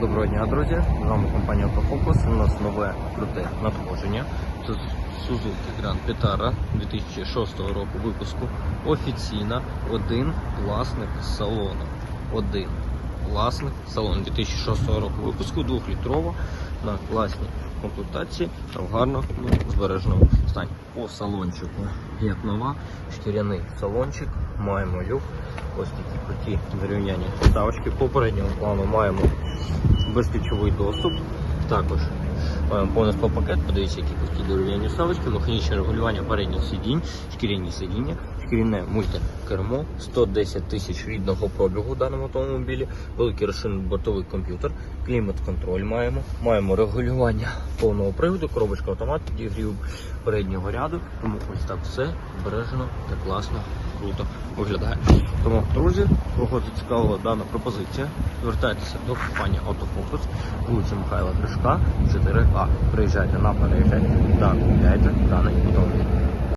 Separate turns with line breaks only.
Доброго дня, друзі! З вами компанія Autofocus. У нас нове круте надходження. Це Suzuki Grand Vitara 2006 року випуску. Офіційна один власник салону. Один власник салону 2006 року випуску, 2-літрова на класній комплектації та в гарному збереженому стані. По салончику як нова, шкіряний салончик, маємо люк. Ось такі круті дерев'яні ставочки. Попереднього плану маємо безключовий доступ. Також маємо повністю пакет, подивіться, які круті дерев'яні ставочки, механічне регулювання передніх сидінь, шкіряні сидіння, шкіряне мультикермо, 110 тисяч рідного пробігу в даному автомобілі, великий розширений бортовий комп'ютер, клімат-контроль маємо, маємо регулювання повного приводу, коробочка автомат, підігрів переднього ряду, тому ось так все збережено та класно, круто виглядає. Тому, друзі, кого зацікавила дана пропозиція, звертайтеся до компанії Autofocus, вулиця Михайла Гришка, 4А. Приїжджайте на переїжджайте та купляйте даний.